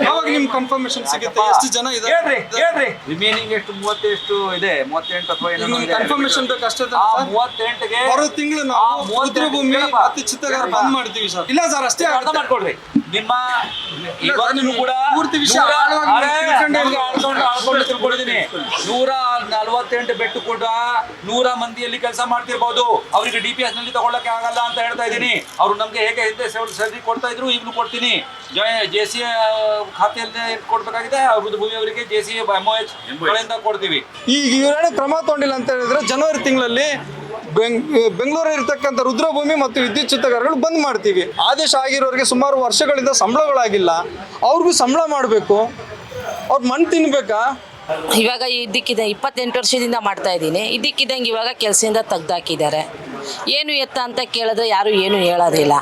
Oh! ನಿಮ್ confirmation ಸಿಗುತ್ತೆ. ಎಷ್ಟು ಜನ ಹೇಳ್ರಿ ಇದ್ದಾರೆ? ಹೇಳ್ರಿ ರಿಮೈನಿಂಗ್ ಎಷ್ಟು? ಮೂವತ್ತೆಷ್ಟು ಇದೆ. ಮೂವತ್ತೆಂಟು ಅಥವಾ ಏನೋ ನಿಮ್ ಇದೆ. ಕನ್ಫರ್ಮೇಶನ್ ಬೇಕು ಅಷ್ಟೇ ಆ ಮೂವತ್ತೆಂಟಗೆ ಬರೋ ತಿಂಗಳು ಆ ನಾವು ಮೂವತ್ತೆಂಟು ಭೂಮಿ ಕೇಳಪ್ಪ. ಮತ್ತೆ ಚಿತ್ರಗಾರ ಬಂದ್ ಮಾಡ್ತೀವಿ ಸರ್. ಇಲ್ಲ ಸರ್ ಅಷ್ಟೇ ಅರ್ಥ ಮಾಡ್ಕೊಳ್ರಿ. ನಿಮ್ಮ ನೀವು ಕೂಡ ಪೂರ್ತಿ ವಿಷಯ ನಮ್ಗೆ. ಆಳ್ಕೊಂಡು ಆಳ್ಕೊಂಡು ತಿಳ್ಕೊಂಡಿದ್ದೀನಿ. ನೂರ ನಲ್ವತ್ತೆಂಟು ಬೆಟ್ಟು ಕೂಡ ನೂರ ಮಂದಿಯಲ್ಲಿ ಕೆಲಸ ಮಾಡ್ತಿರ್ಬೋದು. ಅವರಿಗೆ ಡಿ ಪಿ ಎಸ್ನಲ್ಲಿ ತಗೊಳ್ಳಕ್ಕೆ ಆಗಲ್ಲ ಅಂತ ಹೇಳ್ತಾ ಇದ್ದೀನಿ. ಅವರು ನಮ್ಗೆ ಹೇಗೆ ಹಿಂದೆ ಸರ್ವಿ ಕೊಡ್ತಾ ಇದ್ರು ಈಗಲೂ ಕೊಡ್ತೀನಿ. ಜೆ ಸಿ ಖಾತೆಯಲ್ಲೇ ಕೊಡ್ಬೇಕಾಗಿದೆ. ಅಭಿವೃದ್ಧಿ ಭೂಮಿ ಅವರಿಗೆ J C M O H ಗಳಿಂದ ಕೊಡ್ತೀವಿ. ಈಗ ಇವರೇನು ಕ್ರಮ ತಗೊಂಡಿಲ್ಲ ಅಂತ ಹೇಳಿದ್ರೆ ಜನವರಿ ತಿಂಗಳಲ್ಲಿ ಬೆಂಗಳೂರು ಇರ್ತಕ್ಕಂಥ ರುದ್ರಭೂಮಿ ಮತ್ತು ವಿದ್ಯುತ್ ಚಿತ್ರಗಾರಗಳು ಬಂದ್ ಮಾಡ್ತೀವಿ. ಆದೇಶ ಆಗಿರೋರಿಗೆ ಸುಮಾರು ವರ್ಷಗಳಿಂದ ಸಂಬಳಗಳಾಗಿಲ್ಲ. ಅವ್ರಿಗೂ ಸಂಬಳ ಮಾಡಬೇಕು. ಅವ್ರು ಮಣ್ಣು ತಿನ್ಬೇಕಾ? ಇವಾಗ ಇದ್ದಕ್ಕಿದೆ ಇಪ್ಪತ್ತೆಂಟು ವರ್ಷದಿಂದ ಮಾಡ್ತಾ ಇದ್ದೀನಿ. ಇದಕ್ಕಿದ್ದಂಗೆ ಇವಾಗ ಕೆಲಸದಿಂದ ತೆಗ್ದಾಕಿದ್ದಾರೆ. ಏನು ಎತ್ತ ಅಂತ ಕೇಳಿದ್ರೆ ಯಾರು ಏನು ಹೇಳೋದಿಲ್ಲ.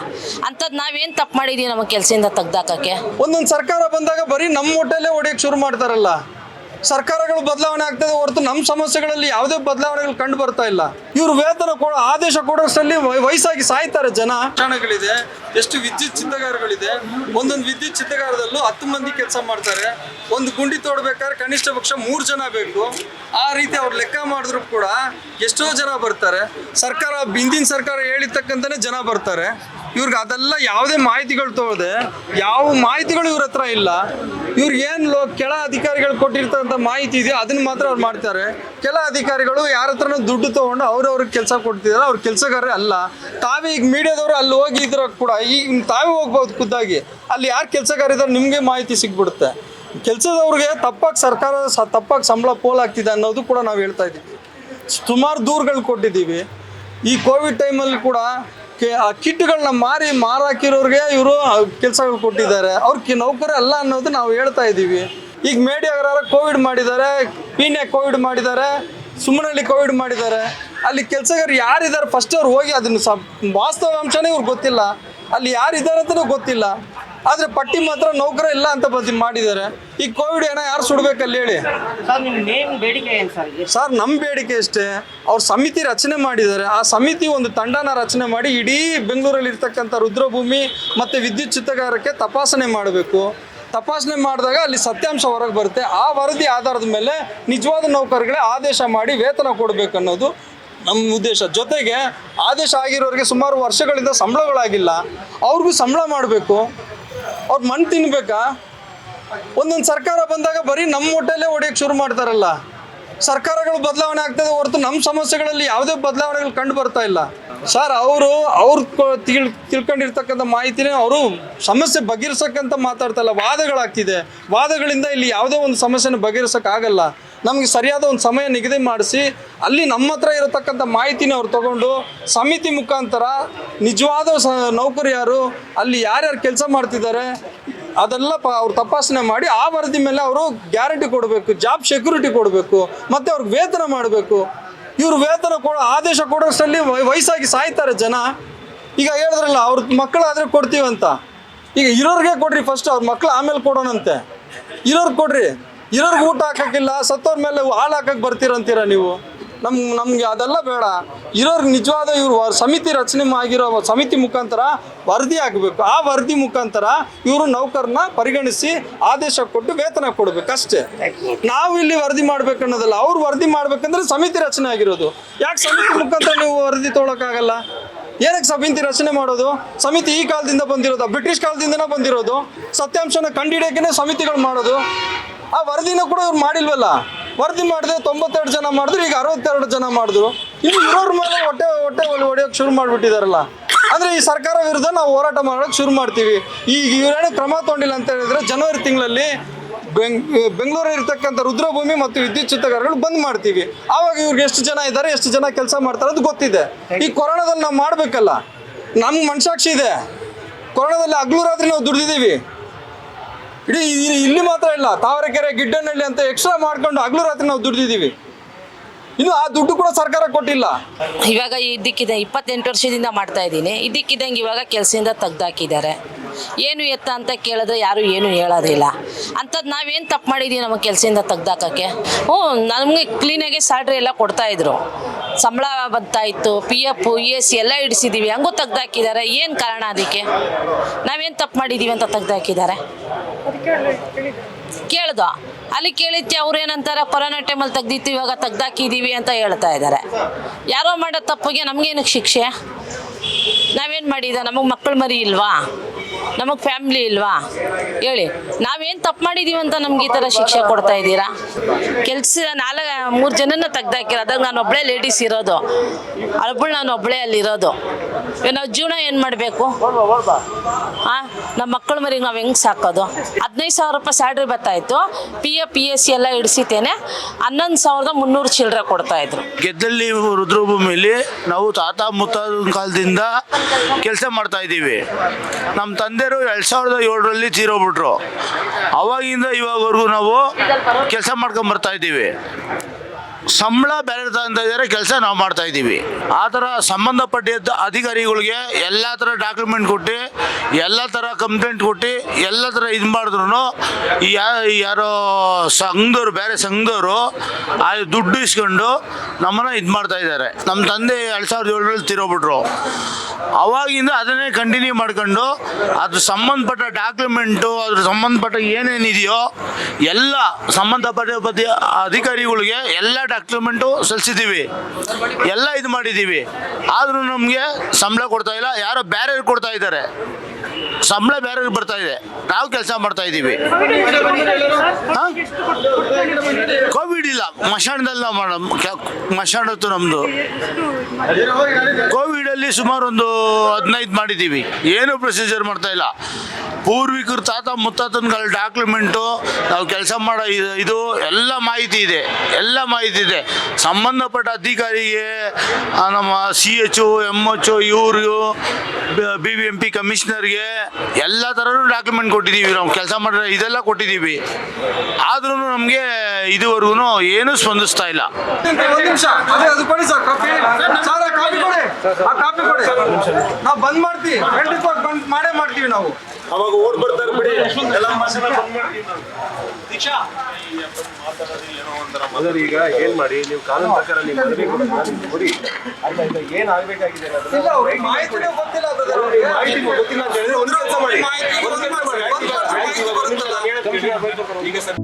ಅಂಥದ್ದು ನಾವೇನು ತಪ್ಪು ಮಾಡಿದೀವಿ ನಮ್ಮ ಕೆಲಸದಿಂದ ತೆಗ್ದಾಕಕ್ಕೆ? ಒಂದೊಂದು ಸರ್ಕಾರ ಬಂದಾಗ ಬರೀ ನಮ್ಮ ಹೋಟೆಲೇ ಹೊಡೆಯಕ್ಕೆ ಶುರು ಮಾಡ್ತಾರಲ್ಲ. ಸರ್ಕಾರಗಳು ಬದಲಾವಣೆ ಆಗ್ತದೆ ಹೊರತು ನಮ್ಮ ಸಮಸ್ಯೆಗಳಲ್ಲಿ ಯಾವುದೇ ಬದಲಾವಣೆಗಳು ಕಂಡು ಬರ್ತಾ ಇಲ್ಲ. ಇವರು ವೇತನ ಕೊಡ, ಆದೇಶ ಕೊಡೋಷ್ಟರಲ್ಲಿ ವಯ- ವಯಸ್ಸಾಗಿ ಸಾಯ್ತಾರೆ ಜನ. ಕ್ಷಣಗಳಿದೆ ಎಷ್ಟು ವಿದ್ಯುತ್ ಚಿತ್ತಗಾರಗಳಿದೆ ಒಂದೊಂದು ವಿದ್ಯುತ್ ಚಿತ್ತಗಾರದಲ್ಲೂ ಹತ್ತು ಮಂದಿ ಕೆಲಸ ಮಾಡ್ತಾರೆ. ಒಂದು ಗುಂಡಿ ತೋಡ್ಬೇಕಾದ್ರೆ ಕನಿಷ್ಠ ಪಕ್ಷ ಮೂರು ಜನ ಬೇಕು. ಆ ರೀತಿ ಅವ್ರು ಲೆಕ್ಕ ಮಾಡಿದ್ರು ಕೂಡ ಎಷ್ಟೋ ಜನ ಬರ್ತಾರೆ. ಸರ್ಕಾರ, ಹಿಂದಿನ ಸರ್ಕಾರ ಹೇಳಿರ್ತಕ್ಕಂಥನೇ ಜನ ಬರ್ತಾರೆ. ಇವ್ರಿಗೆ ಅದೆಲ್ಲ ಯಾವುದೇ ಮಾಹಿತಿಗಳು ತೋದೆ ಯಾವ ಮಾಹಿತಿಗಳು ಇವ್ರ ಹತ್ರ ಇಲ್ಲ. ಇವ್ರಿಗೆ ಏನು ಲೋ, ಕೆಳ ಅಧಿಕಾರಿಗಳು ಕೊಟ್ಟಿರ್ತಕ್ಕಂಥ ಮಾಹಿತಿ ಇದೆಯೋ ಅದನ್ನ ಮಾತ್ರ ಅವ್ರು ಮಾಡ್ತಾರೆ. ಕೆಲ ಅಧಿಕಾರಿಗಳು ಯಾರ ಹತ್ರನೂ ದುಡ್ಡು ತೊಗೊಂಡು ಅವ್ರವ್ರಿಗೆ ಕೆಲಸ ಕೊಡ್ತಿದ್ದಾರೆ ಅವ್ರ ಕೆಲಸಗಾರರೇ ಅಲ್ಲ. ತಾವೇ ಈಗ ಮೀಡಿಯಾದವರು ಅಲ್ಲಿ ಹೋಗಿ ಇದ್ರ ಕೂಡ ಈಗ ತಾವೇ ಹೋಗ್ಬೋದು ಖುದ್ದಾಗಿ. ಅಲ್ಲಿ ಯಾರು ಕೆಲಸಗಾರ ಇದ್ದಾರೆ ನಿಮಗೆ ಮಾಹಿತಿ ಸಿಗ್ಬಿಡುತ್ತೆ. ಕೆಲಸದವ್ರಿಗೆ ತಪ್ಪಾಗಿ ಸರ್ಕಾರ ಸ, ತಪ್ಪಾಗಿ ಸಂಬಳ ಪೋಲಾಗ್ತಿದೆ ಅನ್ನೋದು ಕೂಡ ನಾವು ಹೇಳ್ತಾ ಇದ್ದೀವಿ. ಸುಮಾರು ದೂರುಗಳು ಕೊಟ್ಟಿದ್ದೀವಿ. ಈ ಕೋವಿಡ್ ಟೈಮಲ್ಲಿ ಕೂಡ ಆ ಕಿಟ್ಗಳನ್ನ ಮಾರಿ ಮಾರಾಕಿರೋರಿಗೆ ಇವರು ಕೆಲಸಗಳು ಕೊಟ್ಟಿದ್ದಾರೆ. ಅವ್ರಿಗೆ ನೌಕರ ಅಲ್ಲ ಅನ್ನೋದು ನಾವು ಹೇಳ್ತಾ ಇದ್ದೀವಿ. ಈಗ ಮೇಡಿಯಾಗ್ರ ಕೋವಿಡ್ ಮಾಡಿದ್ದಾರೆ, ಪೀಣ್ಯ ಕೋವಿಡ್ ಮಾಡಿದ್ದಾರೆ ಸುಮ್ಮನಳ್ಳಿ ಕೋವಿಡ್ ಮಾಡಿದ್ದಾರೆ. ಅಲ್ಲಿ ಕೆಲಸಗಾರರು ಯಾರಿದ್ದಾರೆ? ಫಸ್ಟ್ ಅವ್ರು ಹೋಗಿ ಅದನ್ನು ಸ ವಾಸ್ತವಾಂಶನೇ ಇವ್ರಿಗೆ ಗೊತ್ತಿಲ್ಲ. ಅಲ್ಲಿ ಯಾರಿದ್ದಾರೆ ಅಂತಲೂ ಗೊತ್ತಿಲ್ಲ. ಆದರೆ ಪಟ್ಟಿ ಮಾತ್ರ ನೌಕರ ಇಲ್ಲ ಅಂತ ಬಂದು ಮಾಡಿದ್ದಾರೆ. ಈ ಕೋವಿಡ್ ಏನೋ ಯಾರು ಸುಡ್ಬೇಕಲ್ಲಿ ಹೇಳಿ? ಸರ್ ನಿಮ್ಮ ಬೇಡಿಕೆ ಏನು ಸರ್? ಸರ್ ನಮ್ಮ ಬೇಡಿಕೆ ಅಷ್ಟೇ. ಅವ್ರ ಸಮಿತಿ ರಚನೆ ಮಾಡಿದ್ದಾರೆ. ಆ ಸಮಿತಿ ಒಂದು ತಂಡನ ರಚನೆ ಮಾಡಿ ಇಡೀ ಬೆಂಗಳೂರಲ್ಲಿ ಇರ್ತಕ್ಕಂಥ ರುದ್ರಭೂಮಿ ಮತ್ತೆ ವಿದ್ಯುತ್ ಚಿತ್ರಗಾರಕ್ಕೆ ತಪಾಸಣೆ ಮಾಡಬೇಕು. ತಪಾಸಣೆ ಮಾಡಿದಾಗ ಅಲ್ಲಿ ಸತ್ಯಾಂಶ ಹೊರಗೆ ಬರುತ್ತೆ. ಆ ವರದಿ ಆಧಾರದ ಮೇಲೆ ನಿಜವಾದ ನೌಕರಿಗಳೇ ಆದೇಶ ಮಾಡಿ ವೇತನ ಕೊಡಬೇಕು ಅನ್ನೋದು ನಮ್ಮ ಉದ್ದೇಶ. ಜೊತೆಗೆ ಆದೇಶ ಆಗಿರೋರಿಗೆ ಸುಮಾರು ವರ್ಷಗಳಿಂದ ಸಂಬಳಗಳಾಗಿಲ್ಲ. ಅವ್ರಿಗೂ ಸಂಬಳ ಮಾಡಬೇಕು. ಅವ್ರು ಮಣ್ಣು ತಿನ್ಬೇಕಾ? ಒಂದೊಂದು ಸರ್ಕಾರ ಬಂದಾಗ ಬರೀ ನಮ್ಮ ಹೊಟ್ಟೆಲ್ಲೇ ಹೊಡಿಯೋಕೆ ಶುರು ಮಾಡ್ತಾರಲ್ಲ. ಸರ್ಕಾರಗಳು ಬದಲಾವಣೆ ಆಗ್ತದೆ ಹೊರತು ನಮ್ಮ ಸಮಸ್ಯೆಗಳಲ್ಲಿ ಯಾವುದೇ ಬದಲಾವಣೆಗಳು ಕಂಡು ಬರ್ತಾ ಇಲ್ಲ. ಸರ್, ಅವರು, ಅವ್ರು ತಿಳ್, ತಿಳ್ಕೊಂಡಿರ್ತಕ್ಕಂಥ ಮಾಹಿತಿನೇ ಅವರು ಸಮಸ್ಯೆ ಬಗೆಹರಿಸಕ್ಕಂತ ಮಾತಾಡ್ತಾ ಇಲ್ಲ. ವಾದಗಳಾಗ್ತಿದೆ. ವಾದಗಳಿಂದ ಇಲ್ಲಿ ಯಾವುದೇ ಒಂದು ಸಮಸ್ಯೆನ ಬಗೆಹರಿಸೋಕ್ಕಾಗಲ್ಲ. ನಮಗೆ ಸರಿಯಾದ ಒಂದು ಸಮಯ ನಿಗದಿ ಮಾಡಿಸಿ, ಅಲ್ಲಿ ನಮ್ಮ ಹತ್ರ ಇರತಕ್ಕಂಥ ಮಾಹಿತಿನ ಅವ್ರು ತಗೊಂಡು, ಸಮಿತಿ ಮುಖಾಂತರ ನಿಜವಾದ ಸ ನೌಕರು ಯಾರು ಅಲ್ಲಿ ಯಾರ್ಯಾರು ಕೆಲಸ ಮಾಡ್ತಿದ್ದಾರೆ ಅದೆಲ್ಲ ಅವ್ರು ತಪಾಸಣೆ ಮಾಡಿ ಆ ವರದಿ ಮೇಲೆ ಅವರು ಗ್ಯಾರಂಟಿ ಕೊಡಬೇಕು, ಜಾಬ್ ಸೆಕ್ಯೂರಿಟಿ ಕೊಡಬೇಕು, ಮತ್ತು ಅವ್ರಿಗೆ ವೇತನ ಮಾಡಬೇಕು. ಇವರು ವೇತನ ಕೊಡೋ, ಆದೇಶ ಕೊಡೋಷ್ಟರಲ್ಲಿ ವಯ- ವಯಸ್ಸಾಗಿ ಸಾಯ್ತಾರೆ ಜನ. ಈಗ ಹೇಳಿದ್ರಲ್ಲ, ಅವ್ರ ಮಕ್ಕಳಾದರೆ ಕೊಡ್ತೀವಂತ ಈಗ ಇರೋರಿಗೆ ಕೊಡ್ರಿ ಫಸ್ಟ್ ಅವ್ರ ಮಕ್ಕಳು ಆಮೇಲೆ ಕೊಡೋಣಂತೆ. ಇರೋರ್ಗೆ ಕೊಡ್ರಿ. ಇರೋರ್ಗೆ ಊಟ ಹಾಕೋಕ್ಕಿಲ್ಲ, ಸತ್ತೋರ ಮೇಲೆ ಹಾಲು ಹಾಕಕ್ಕೆ ಬರ್ತೀರಂತೀರ ನೀವು? ನಮ್ ನಮ್ಗೆ ಅದೆಲ್ಲ ಬೇಡ. ಇರೋರು ನಿಜವಾದ ಇವರು ಸಮಿತಿ ರಚನೆ ಆಗಿರೋ ಸಮಿತಿ ಮುಖಾಂತರ ವರದಿ ಆಗಬೇಕು ಆ ವರದಿ ಮುಖಾಂತರ ಇವರು ನೌಕರನ್ನ ಪರಿಗಣಿಸಿ ಆದೇಶ ಕೊಟ್ಟು ವೇತನ ಕೊಡ್ಬೇಕು ಅಷ್ಟೇ ನಾವು ಇಲ್ಲಿ ವರದಿ ಮಾಡ್ಬೇಕನ್ನೋದಲ್ಲ, ಅವ್ರು ವರದಿ ಮಾಡ್ಬೇಕಂದ್ರೆ ಸಮಿತಿ ರಚನೆ ಆಗಿರೋದು. ಯಾಕೆ ಸಮಿತಿ ಮುಖಾಂತರ ನೀವು ವರದಿ ತೊಗೊಳಕ್ಕಾಗಲ್ಲ? ಏನಕ್ಕೆ ಸಮಿತಿ ರಚನೆ ಮಾಡೋದು? ಸಮಿತಿ ಈ ಕಾಲದಿಂದ ಬಂದಿರೋದು? ಬ್ರಿಟಿಷ್ ಕಾಲದಿಂದನೇ ಬಂದಿರೋದು? ಸತ್ಯಾಂಶನ ಕಂಡಿಡಿಯೋಕೆ ಸಮಿತಿಗಳು ಮಾಡೋದು? ಆ ವರದಿನ ಕೂಡ ಇವ್ರು ಮಾಡಿಲ್ವಲ್ಲ? ವರದಿ ಮಾಡಿದೆ ತೊಂಬತ್ತೆರಡು ಜನ ಮಾಡಿದ್ರು, ಈಗ ಅರವತ್ತೆರಡು ಜನ ಮಾಡಿದ್ರು. ಇನ್ನು ಇರೋರ ಮೇಲೆ ಹೊಟ್ಟೆ ಹೊಟ್ಟೆ ಹೊಡೆಯೋಕೆ ಶುರು ಮಾಡಿಬಿಟ್ಟಿದಾರಲ್ಲ. ಅಂದರೆ ಈ ಸರ್ಕಾರ ವಿರುದ್ಧ ನಾವು ಹೋರಾಟ ಮಾಡೋಕೆ ಶುರು ಮಾಡ್ತೀವಿ. ಈಗ ಇವರೇನು ಕ್ರಮ ತೊಗೊಂಡಿಲ್ಲ ಅಂತ ಹೇಳಿದ್ರೆ ಜನವರಿ ತಿಂಗಳಲ್ಲಿ ಬೆಂಗ್ ಬೆಂಗಳೂರು ಇರ್ತಕ್ಕಂಥ ರುದ್ರಭೂಮಿ ಮತ್ತು ವಿದ್ಯುತ್ ಚಿತ್ರಗಾರಗಳು ಬಂದ್ ಮಾಡ್ತೀವಿ. ಆವಾಗ ಇವ್ರಿಗೆ ಎಷ್ಟು ಜನ ಇದ್ದಾರೆ, ಎಷ್ಟು ಜನ ಕೆಲಸ ಮಾಡ್ತಾರೆ ಅದು ಗೊತ್ತಿದೆ. ಈ ಕೊರೋನಾದಲ್ಲಿ ನಾವು ಮಾಡಬೇಕಲ್ಲ. ನಮ್ಗೆ ಮನಸಾಕ್ಷಿ ಇದೆ. ಕೊರೋನಾದಲ್ಲಿ ಹಗ್ಲು ರಾತ್ರಿ ನಾವು ದುಡ್ದಿದ್ದೀವಿ. ಇಡೀ ಇಲ್ಲಿ ಮಾತ್ರ ಇಲ್ಲ, ತಾವರೆಕೆರೆ, ಗಿಡ್ಡನಹಳ್ಳಿ ಅಂತ ಎಕ್ಸ್ಟ್ರಾ ಮಾಡ್ಕೊಂಡು ಹಗ್ಲು ರಾತ್ರಿ ನಾವು ದುಡ್ದಿದ್ದೀವಿ. ಇನ್ನು ಆ ದುಡ್ಡು ಕೂಡ ಸರ್ಕಾರ ಕೊಟ್ಟಿಲ್ಲ. ಇವಾಗ ಇದ್ದಕ್ಕಿದೆ, ಇಪ್ಪತ್ತೆಂಟು ವರ್ಷದಿಂದ ಮಾಡ್ತಾ ಇದ್ದೀನಿ. ಇದ್ದಕ್ಕಿದ್ದಂಗೆ ಇವಾಗ ಕೆಲಸದಿಂದ ತೆಗ್ದಾಕಿದ್ದಾರೆ. ಏನು ಎತ್ತ ಅಂತ ಕೇಳಿದ್ರೆ ಯಾರು ಏನು ಹೇಳೋದಿಲ್ಲ. ಅಂಥದ್ದು ನಾವೇನು ತಪ್ಪು ಮಾಡಿದ್ದೀವಿ ನಮ್ಮ ಕೆಲಸದಿಂದ ತೆಗ್ದಾಕಕ್ಕೆ? ಹ್ಞೂ, ನಮಗೆ ಕ್ಲೀನಾಗಿ ಸ್ಯಾಲ್ರಿ ಎಲ್ಲ ಕೊಡ್ತಾಯಿದ್ರು ಸಂಬಳ ಬರ್ತಾ ಇತ್ತು ಪಿ ಎಫ್ ಇ ಎಸ್ ಎಲ್ಲ ಇಡಿಸಿದ್ದೀವಿ ಹಂಗೂ ತೆಗ್ದಾಕಿದ್ದಾರೆ. ಏನು ಕಾರಣ ಅದಕ್ಕೆ? ನಾವೇನು ತಪ್ಪು ಮಾಡಿದ್ದೀವಿ ಅಂತ ತೆಗ್ದಾಕಿದ್ದಾರೆ? ಕೇಳ್ದ. ಅಲ್ಲಿ ಕೇಳಿದ್ದೆ ಅವ್ರು ಏನಂತಾರೆ ಕೊರೋನಾ ಟೈಮಲ್ಲಿ ತೆಗ್ದಿತ್ತು, ಇವಾಗ ತೆಗ್ದಾಕಿದ್ದೀವಿ ಅಂತ ಹೇಳ್ತಾ ಇದ್ದಾರೆ. ಯಾರೋ ಮಾಡೋ ತಪ್ಪಿಗೆ ನಮಗೇನಕ್ಕೆ ಶಿಕ್ಷೆ? ನಾವೇನು ಮಾಡಿದ? ನಮಗೆ ಮಕ್ಕಳು ಮರಿ ಇಲ್ವಾ? ನಮಗೆ ಫ್ಯಾಮ್ಲಿ ಇಲ್ವಾ? ಹೇಳಿ. ನಾವೇನು ತಪ್ಪು ಮಾಡಿದೀವಿ ಅಂತ ನಮ್ಗೆ ಈ ತರ ಶಿಕ್ಷೆ ಕೊಡ್ತಾ ಇದ್ದೀರಾ? ಕೆಲಸ ನಾಲ್ ಮೂರು ಜನನ ತೆಗ್ದಾಕಿರ ಅದಾಗ ನಾನು ಒಬ್ಳೆ ಲೇಡೀಸ್ ಇರೋದು. ಅಳ್ಬಳು ನಾನು ಒಬ್ಳೆ ಅಲ್ಲಿರೋದು. ನಾವು ಜೀವನ ಏನು ಮಾಡಬೇಕು? ಹಾ ನಮ್ಮ ಮಕ್ಕಳ ಮರಿಗೆ ನಾವು ಹೆಂಗ್ ಸಾಕೋದು? ಹದಿನೈದು ಸಾವಿರ ರೂಪಾಯಿ ಸ್ಯಾಲ್ರಿ ಬರ್ತಾಯಿತ್ತು P A P S C ಎಲ್ಲ ಇಡಿಸಿತೇನೆ ಹನ್ನೊಂದು ಸಾವಿರದ ಮುನ್ನೂರು ಚಿಲ್ಲರೆ ಕೊಡ್ತಾಯಿದ್ರು ಗೆದ್ದಲ್ಲಿ ರುದ್ರಭೂಮಿಲಿ ನಾವು ತಾತ ಮುತ್ತಾದ ಕಾಲದಿಂದ ಕೆಲಸ ಮಾಡ್ತಾ ಇದ್ದೀವಿ. ನಮ್ಮ ತಂದೆರು ಎರಡು ಸಾವಿರದ ಏಳರಲ್ಲಿ ತೀರೋಗ್ಬಿಟ್ರು ಅವಾಗಿಂದ ಇವಾಗವರೆಗೂ ನಾವು ಕೆಲಸ ಮಾಡ್ಕೊಂಡ್ ಬರ್ತಾ ಇದ್ದೀವಿ. ಸಂಬಳ ಬೇರೆ ತಗೊಂತ ಇದ್ದಾರೆ, ಕೆಲಸ ನಾವು ಮಾಡ್ತಾ ಇದ್ದೀವಿ. ಆ ಥರ ಸಂಬಂಧಪಟ್ಟ ಅಧಿಕಾರಿಗಳಿಗೆ ಎಲ್ಲ ಥರ ಡಾಕ್ಯುಮೆಂಟ್ ಕೊಟ್ಟು, ಎಲ್ಲ ಥರ ಕಂಪ್ಲೇಂಟ್ ಕೊಟ್ಟು, ಎಲ್ಲ ಥರ ಇದು ಮಾಡಿದ್ರು ಯಾರೋ ಸಂಘದವ್ರು, ಬೇರೆ ಸಂಘದವರು ಆ ದುಡ್ಡು ಇಸ್ಕೊಂಡು ನಮ್ಮನ್ನ ಇದು ಮಾಡ್ತಾ ಇದ್ದಾರೆ. ನಮ್ಮ ತಂದೆ ಎರಡು ಸಾವಿರದ ಏಳರಲ್ಲಿ ತಿರೋಗ್ಬಿಟ್ರು ಅವಾಗಿಂದ ಅದನ್ನೇ ಕಂಟಿನ್ಯೂ ಮಾಡ್ಕೊಂಡು ಅದ್ರ ಸಂಬಂಧಪಟ್ಟ ಡಾಕ್ಯುಮೆಂಟು ಅದ್ರ ಸಂಬಂಧಪಟ್ಟ ಏನೇನಿದೆಯೋ ಎಲ್ಲ ಸಂಬಂಧಪಟ್ಟ ಅಧಿಕಾರಿಗಳಿಗೆ ಎಲ್ಲ ಡಾಕ್ಯುಮೆಂಟು ಸಲ್ಲಿಸಿದ್ದೀವಿ. ಎಲ್ಲ ಇದು ಮಾಡಿದ್ದೀವಿ. ಆದರೂ ನಮಗೆ ಸಂಬಳ ಕೊಡ್ತಾ ಇಲ್ಲ. ಯಾರೋ ಬೇರೆ ಕೊಡ್ತಾ ಇದ್ದಾರೆ. ಸಂಬಳ ಬೇರೆ ಬರ್ತಾ ಇದೆ. ನಾವು ಕೆಲಸ ಮಾಡ್ತಾ ಇದ್ದೀವಿ. ಕೋವಿಡ್ ಇಲ್ಲ. ಮಶಾಣದಲ್ಲಿ ನಾವು ಮಾಡೋ ಮಶಾಣತ್ತು ನಮ್ಮದು ಕೋವಿಡಲ್ಲಿ ಸುಮಾರು ಒಂದು ಹದಿನೈದು ಮಾಡಿದ್ದೀವಿ. ಏನು ಪ್ರೊಸೀಜರ್ ಮಾಡ್ತಾ ಇಲ್ಲ. ಪೂರ್ವಿಕರು ತಾತ ಮುತ್ತಾತನಗಳ ಡಾಕ್ಯುಮೆಂಟು ನಾವು ಕೆಲಸ ಮಾಡೋ ಇದು- ಇದು ಎಲ್ಲ ಮಾಹಿತಿ ಇದೆ ಎಲ್ಲ ಮಾಹಿತಿ ಇದೆ. ಸಂಬಂಧಪಟ್ಟ ಅಧಿಕಾರಿಗೆ ನಮ್ಮ ಸಿ ಎಚ್ ಎಂ ಎಚ್ ಇವರು ಬಿ ಬಿ ಎಂ ಪಿ ಕಮಿಷನರ್ಗೆ ಎಲ್ಲ ಥರನೂ ಡಾಕ್ಯುಮೆಂಟ್ ಕೊಟ್ಟಿದ್ದೀವಿ ನಾವು ಕೆಲಸ ಮಾಡಿದ್ರೆ ಇದೆಲ್ಲ ಕೊಟ್ಟಿದ್ದೀವಿ. ಆದ್ರೂ ನಮಗೆ ಇದುವರೆಗೂ ಏನೂ ಸ್ಪಂದಿಸ್ತಾ ಇಲ್ಲ. ಒಂದ್ ನಿಮಿಷ ಅದು ಕೊಡಿ ಸರ್ ಕಾಪಿ ಸರ್ ಕಾಪಿ ಕೊಡಿ. ಆ ಕಾಪಿ ಕೊಡಿ. ನಾವು ಬಂದ್ ಮಾಡ್ತೀವಿ. ಮಾಡೇ ಮಾಡ್ತೀವಿ ನಾವು. ಅವಾಗ ಓಡ್ ಬರ್ತಾರೆ ಬಿಡಿ. ಎಲ್ಲ ಮೊದಲು ಈಗ ಏನ್ ಮಾಡಿ? ನೀವು ಕಾನೂನು ಪ್ರಕಾರ ನೀವು ಮನವಿ ಕೊಡಿ. ಅರ್ಥ ಇದು ಏನ್ ಆಗ್ಬೇಕಾಗಿದೆ ಇಲ್ಲ ಅವ್ರಿಗೆ ಗೊತ್ತಿಲ್ಲ ಅದ್ರದ್ದು ಮಾಹಿತಿ ಗೊತ್ತಿಲ್ಲ ಅಂತ ಹೇಳಿದ್ರೆ ಒಂದು ಕೆಲಸ ಮಾಡಿ. ಈಗ ಸರ್